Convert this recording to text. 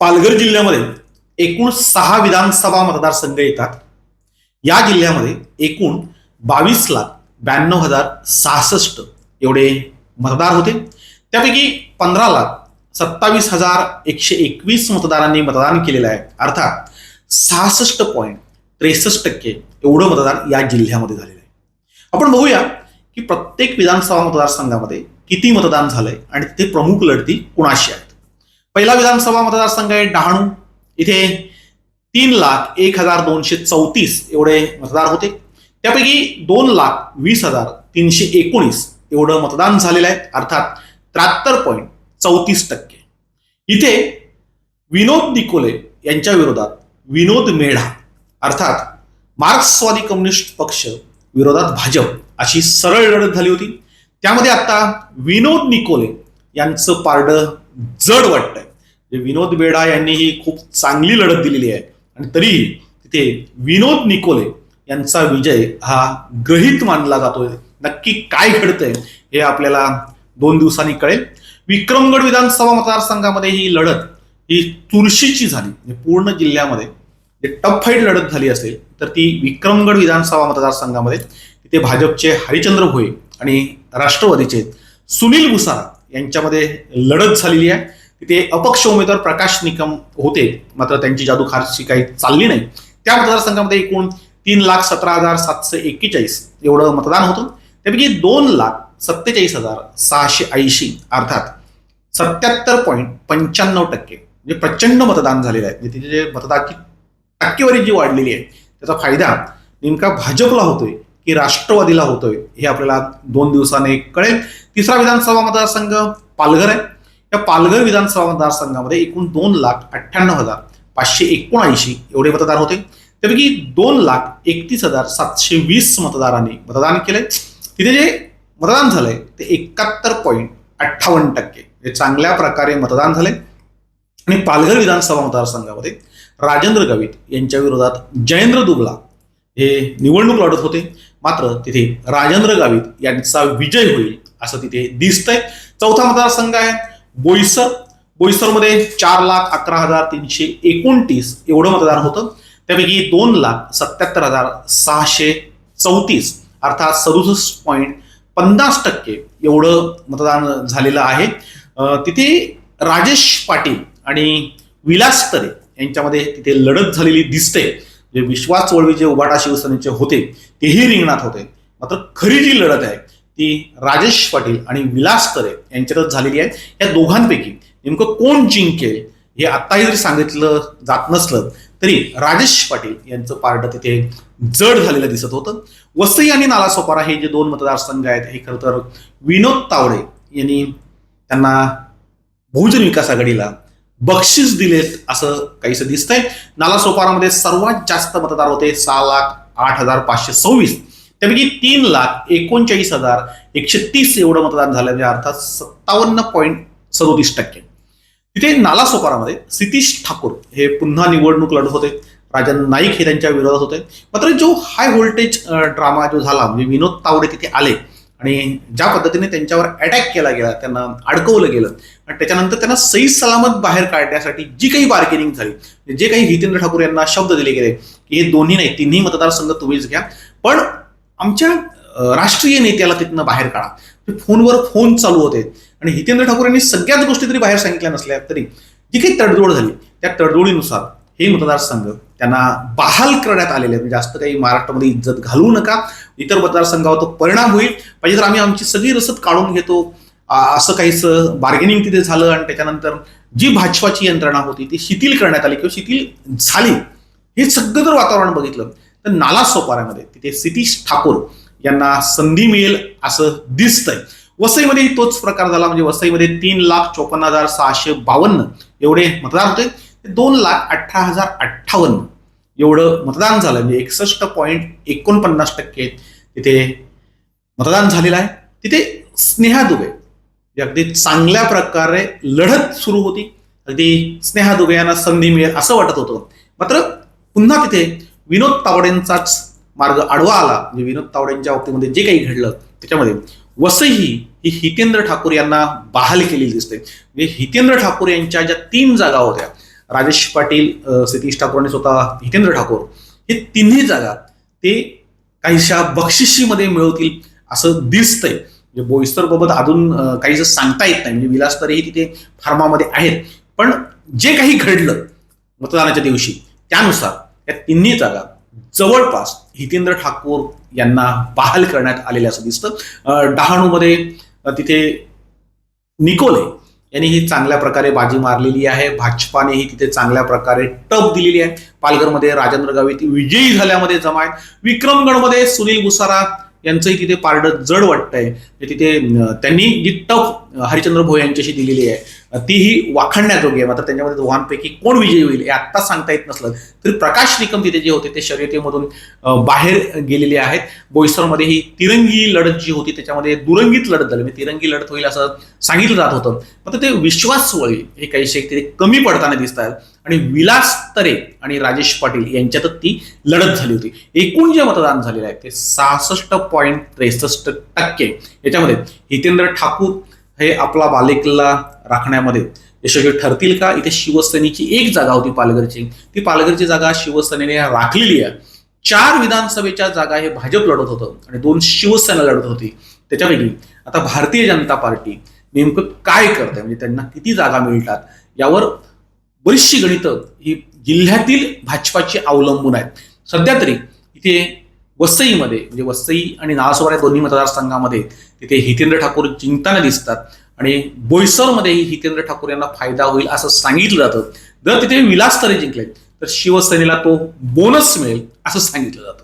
पालघर जिल्ह्यामध्ये एकूण सहा विधानसभा मतदारसंघ येतात. या जिल्ह्यामध्ये एकूण बावीस लाख ब्याण्णव हजार सहासष्ट एवढे मतदार होते. त्यापैकी पंधरा लाख सत्तावीस हजार एकशे एकवीस मतदारांनी मतदान केलेलं आहे. अर्थात सहासष्ट पॉईंट त्रेसष्ट टक्के एवढं मतदान या जिल्ह्यामध्ये झालेलं आहे. आपण बघूया की प्रत्येक विधानसभा मतदारसंघामध्ये किती मतदान झालंय आणि ते प्रमुख लढती कुणाशी आहे पहिला विधानसभा मतदारसंघ आहे डहाणू. इथे तीन लाख एक हजार दोनशे चौतीस एवढे मतदार होते. त्यापैकी दोन लाख वीस हजार तीनशे एकोणीस एवढं मतदान झालेलं आहे. अर्थात त्र्याहत्तर पॉईंट चौतीस टक्के. इथे विनोद निकोले यांच्या विरोधात विनोद मेढा अर्थात मार्क्सवादी कम्युनिस्ट पक्ष विरोधात भाजप अशी सरळ लढत झाली होती. त्यामध्ये आता विनोद निकोले यांचं पारडं जड वाटतंय. विनोद बेडा यांनी ही खूप चांगली लढत दिलेली आहे. आणि तरीही तिथे विनोद निकोले यांचा विजय हा ग्रहित मानला जातोय. नक्की काय घडतंय हे आपल्याला दोन दिवसांनी कळेल. विक्रमगड विधानसभा मतदारसंघामध्ये ही लढत ही चुरशीची झाली. म्हणजे पूर्ण जिल्ह्यामध्ये जे टफ फाईट लढत झाली असेल तर ती विक्रमगड विधानसभा मतदारसंघामध्ये तिथे भाजपचे हरिचंद्र भोये आणि राष्ट्रवादीचे सुनील भुसारा यांच्यामध्ये लढत झालेली आहे. तिथे अपक्ष उमेदवार प्रकाश निकम होते. मात्र त्यांची जादू फारशी काही चालली नाही. त्या मतदारसंघामध्ये एकूण तीन लाख सतरा हजार सातशे एक्केचाळीस एवढं मतदान होतं. त्यापैकी दोन लाख सत्तेचाळीस हजार सहाशे ऐंशी अर्थात सत्याहत्तर पॉईंट पंच्याण्णव टक्के म्हणजे प्रचंड मतदान झालेलं आहे. म्हणजे तिथे जे मतदाराची टक्केवारी जी वाढलेली आहे त्याचा फायदा नेमका भाजपला होतोय की राष्ट्रवादीला होतोय हे आपल्याला दोन दिवसाने कळेल. तिसरा विधानसभा मतदारसंघ पालघर आहे. या पालघर विधानसभा मतदारसंघामध्ये एकूण दोन लाख अठ्ठ्याण्णव हजार पाचशे एकोणऐंशी एवढे मतदार होते. त्यापैकी दोन लाख एकतीस हजार सातशे वीस मतदारांनी मतदान केले तिथे जे मतदान झालंय ते एकाहत्तर पॉईंट अठ्ठावन्न टक्के. हे चांगल्या प्रकारे मतदान झाले आणि पालघर विधानसभा मतदारसंघामध्ये राजेंद्र गावित यांच्या विरोधात जयेंद्र दुबला हे निवडणूक लढत होते. मात्र तिथे राजेंद्र गावित यांचा विजय होईल असं तिथे दिसतंय. चौथा मतदारसंघ आहे. बोईसर. बोईसरमध्ये चार लाख अकरा हजार तीनशे एकोणतीस एवढं मतदान होतं. त्यापैकी दोन लाख सत्याहत्तर हजार सहाशे चौतीस अर्थात सदुसष्ट पॉईंट पन्नास टक्के एवढं मतदान झालेलं आहे. तिथे राजेश पाटील आणि विलास तरे यांच्यामध्ये तिथे लढत झालेली दिसते. जे विश्वास वळवी जे उभाटा शिवसेनेचे होते तेही रिंगणात होते. मात्र खरी जी लढत आहे ती राजेश पाटील आणि विलास तरे यांच्यातच झालेली आहे या दोघांपैकी नेमकं कोण जिंकेल हे आत्ताही जरी सांगितलं जात नसलं तरी राजेश पाटील यांचं पारडं तिथे जड झालेलं दिसत होतं. वसई आणि नालासोपारा हे जे दोन मतदारसंघ आहेत हे खरं तर विनोद तावडे यांनी त्यांना बहुजन विकास आघाडीला बक्षीस दिलेत असं काहीसं दिसतंय. नालासोपारामध्ये सर्वात जास्त मतदार होते सहा लाख आठ हजार पाचशे सव्वीस. त्यापैकी तीन लाख एकोणचाळीस हजार एकशे तीस एवढं मतदान झालं म्हणजे अर्थात सत्तावन्न पॉईंट सदोतीस टक्के. तिथे नालासोपारामध्ये सितीश ठाकूर हे पुन्हा निवडणूक लढत होते. राजन नाईक हे त्यांच्या विरोधात होते. मात्र जो हाय व्होल्टेज ड्रामा जो झाला म्हणजे विनोद तावडे तिथे आले आणि ज्या पद्धतीने त्यांच्यावर अटॅक केला गेला त्यांना अडकवलं गेलं आणि त्याच्यानंतर त्यांना सई सलामत बाहेर काढण्यासाठी जी काही बार्गेनिंग झाली जे काही हितेंद्र ठाकूर यांना शब्द दिले गेले की हे दोन्ही नाही तिन्ही मतदारसंघ तुम्हीच घ्या. पण आमच्या राष्ट्रीय नेत्याला तिथनं बाहेर काढा. फोनवर फोन चालू होते. आणि हितेंद्र ठाकूर यांनी सगळ्याच गोष्टी तरी बाहेर सांगितल्या नसल्या तरी जी काही तडजोड झाली त्या तडजोडीनुसार हे मतदारसंघ त्यांना बहाल करण्यात आलेले आहेत. म्हणजे जास्त काही महाराष्ट्रामध्ये इज्जत घालवू नका. इतर मतदारसंघावर तो परिणाम होईल. पाहिजे तर आम्ही आमची सगळी रसद काढून घेतो. असं काहीसं बार्गेनिंग तिथे झालं आणि त्याच्यानंतर जी भाजपाची यंत्रणा होती ती शिथिल करण्यात आली किंवा शिथिल झाली हे सगळं जर वातावरण बघितलं तर नाला सोपाऱ्यामध्ये तिथे सितीश ठाकूर यांना संधी मिळेल असं दिसतंय. वसईमध्ये तोच प्रकार झाला. म्हणजे वसईमध्ये तीन लाख चोपन्न हजार सहाशे बावन्न एवढे मतदार होते. ते दोन लाख अठरा हजार अठ्ठावन्न एवढं मतदान झालं. म्हणजे एकसष्ट पॉईंट एकोणपन्नास टक्के तिथे मतदान झालेलं आहे. तिथे स्नेहा दुबे. म्हणजे अगदी चांगल्या प्रकारे लढत सुरू होती. अगदी स्नेहा दुबे यांना संधी मिळेल असं वाटत होतं. मात्र पुन्हा तिथे विनोद तावडेंचाच मार्ग आडवा आला. म्हणजे विनोद तावडेंच्या बाबतीमध्ये जे काही घडलं त्याच्यामध्ये वसई ही हितेंद्र ठाकूर यांना बहाल केलेली दिसते. म्हणजे हितेंद्र ठाकूर यांच्या ज्या तीन जागा होत्या राजेश पाटील सतीश ठाकूर आणि स्वतः हितेंद्र ठाकूर हे तिन्ही जागा ते काहीशा बक्षिशीमध्ये मिळवतील असं दिसतंय. म्हणजे बोईसर बाबत अजून अ, काही जर सांगता येत नाही. म्हणजे विलासतरेही तिथे फार्मामध्ये आहेत. पण जे काही घडलं मतदानाच्या दिवशी त्यानुसार या तिन्ही जागा जवळपास हितेंद्र ठाकूर यांना बहाल करण्यात आलेले असं दिसतं. डहाणूमध्ये तिथे निकोले यांनी ही चांगल्या प्रकारे बाजी मारलेली आहे. भाजपानेही तिथे चांगल्या प्रकारे टप दिलेली आहे. पालघरमध्ये राजेंद्र गावित विजयी झाल्यामध्ये जमा आहेत. विक्रमगडमध्ये सुनील गुसारा यांचंही तिथे पारडं जड वाटतंय. म्हणजे तिथे त्यांनी जी टप हरिचंद्र भोय यांच्याशी दिलेली आहे. तीही वाखणण्याजोगी आहे. मात्र त्यांच्यामध्ये दोघांपैकी कोण विजयी होईल हे आत्ता सांगता येत नसलं तरी प्रकाश निकम तिथे जे होते ते शर्यतीमधून बाहेर गेलेले आहेत. बोईसरमध्ये ही तिरंगी लढत जी होती त्याच्यामध्ये दुरंगीत लढत झाली. म्हणजे तिरंगी लढत होईल असं सांगितलं जात होतं. मात्र ते विश्वासवळी हे काहीसे तिथे कमी पडताना दिसत आहेत. आणि विलास तरे आणि राजेश पाटील यांच्यातच ती लढत झाली होती. एकूण जे मतदान झालेलं आहे ते सहासष्ट पॉईंट त्रेसष्ट टक्के. याच्यामध्ये हितेंद्र ठाकूर हे आपला बालेकिल्ला राखण्यामध्ये. यशस्वी ठरतील का? इथे शिवसेनेची एक जागा होती पालघरची. ती पालघरची जागा शिवसेनेने राखलेली आहे. चार विधानसभेच्या जागा हे भाजप लढत होतं आणि दोन शिवसेना लढत होती. त्याच्यापैकी आता भारतीय जनता पार्टी नेमकं काय करते? म्हणजे त्यांना किती जागा मिळतात? यावर बरीचशी गणितं ही जिल्ह्यातील भाजपाची अवलंबून आहेत. सध्या तरी इथे वसईमध्ये म्हणजे वसई आणि नाळासोपारा या दोन्ही मतदारसंघामध्ये तिथे हितेंद्र ठाकूर जिंकताना दिसतात. आणि बोईसरमध्येही हितेंद्र ठाकूर यांना फायदा होईल असं सांगितलं जातं. जर तिथे विलास तरी जिंकले तर शिवसेनेला तो बोनस मिळेल असं सांगितलं जातं.